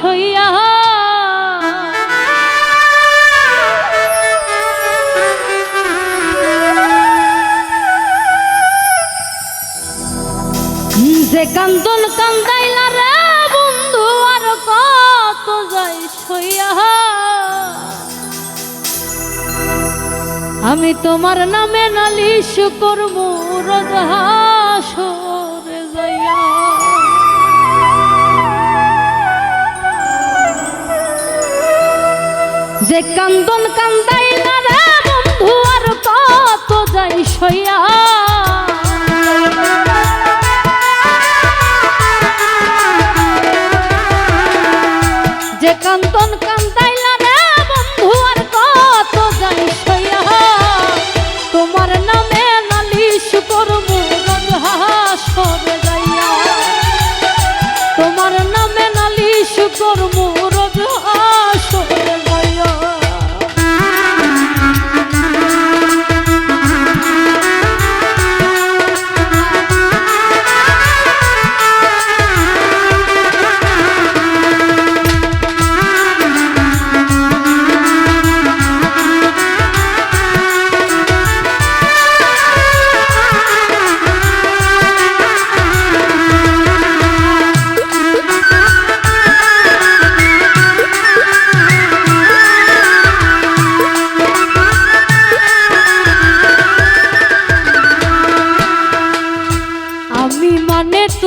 হইয়া যে কান্দন কান্দাইলা রে বন্ধু, আর কত যাই সইয়া। আমি তোমার নামে নালিশ করব রাজহাস হাসো। যে কান্দন কান্দাই না বন্ধু আর কত যাই সইয়া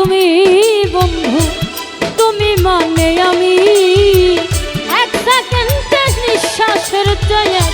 তুমি বন্ধু তুমি মানে আমি। এক সেকেন্ডের নিঃশ্বাসের জয়া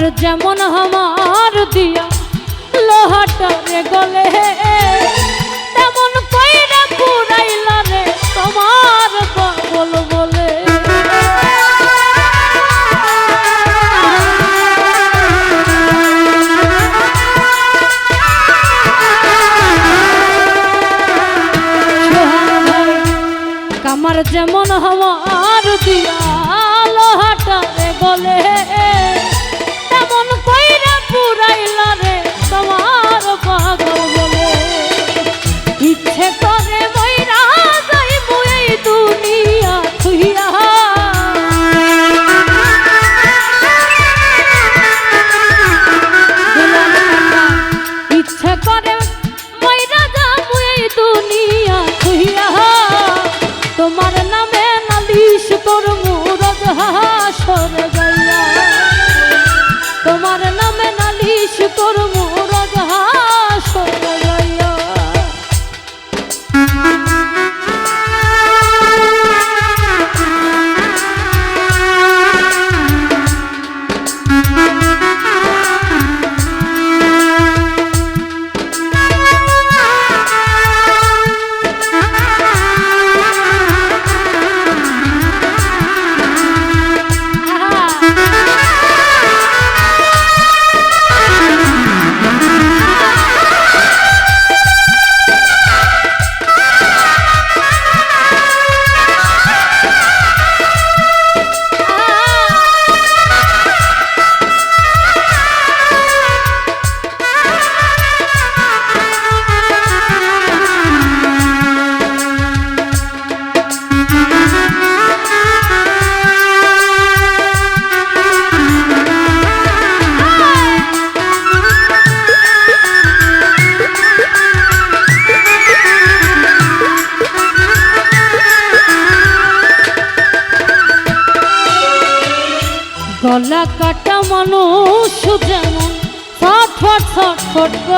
তোর যেমন আমার দিয়া, লোহাটারে গলে তেমন কইরা পুরাইলা রে তোমার পাগল বলে। আমার যেমন হওয়া তোর মোহন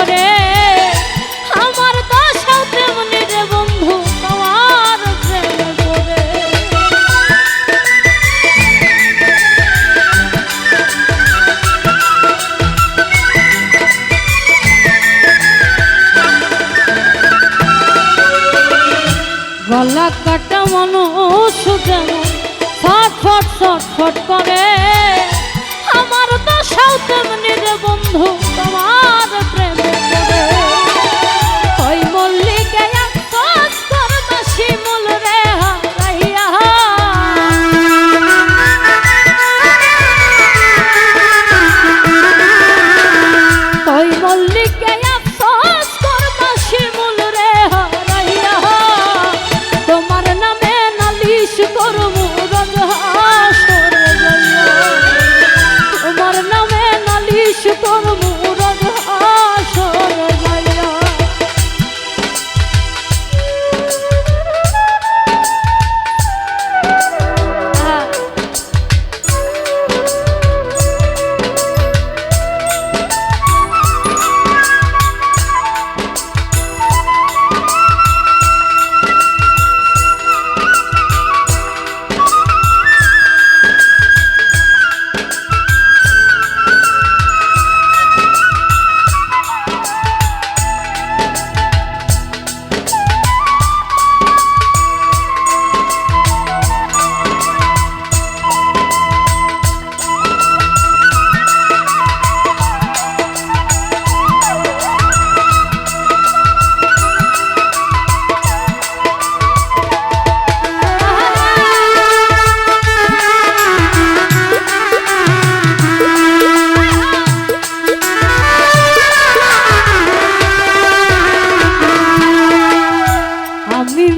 ছটফট আমার দশাও তেমনি রে বন্ধু, তোমার প্রেমে গলা কাটা মানুষ যেমন ছটফট ছটফট করে। আমার দশাও তেমনি রে বন্ধু, তোমার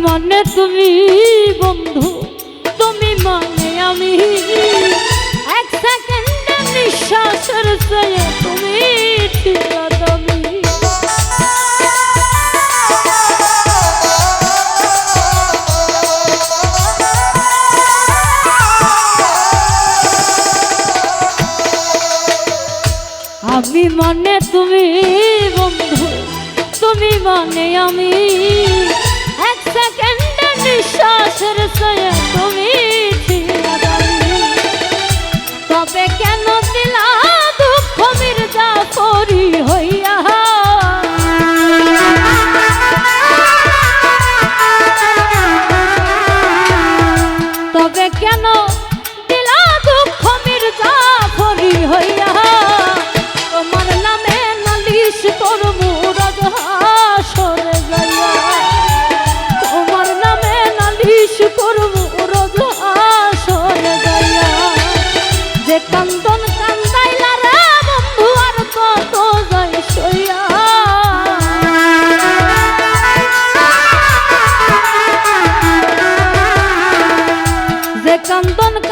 মানে তুমি বন্ধু, তুমি মানে আমি। এক সেকেন্ডে নিঃশ্বাসের চেয়ে তুমি আমি মানে তুমি বন্ধু, তুমি মানে আমি। নিঃশ্বাসের চেয়ে তুমি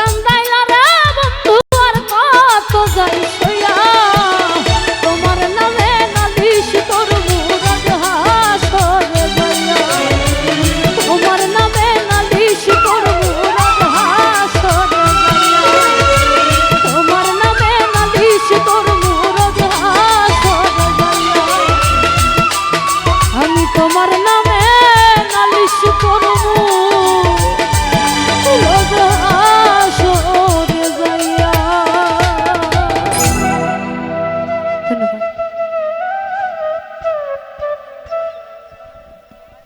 কান্দাইলা রে বন্ধু আর কত যাই।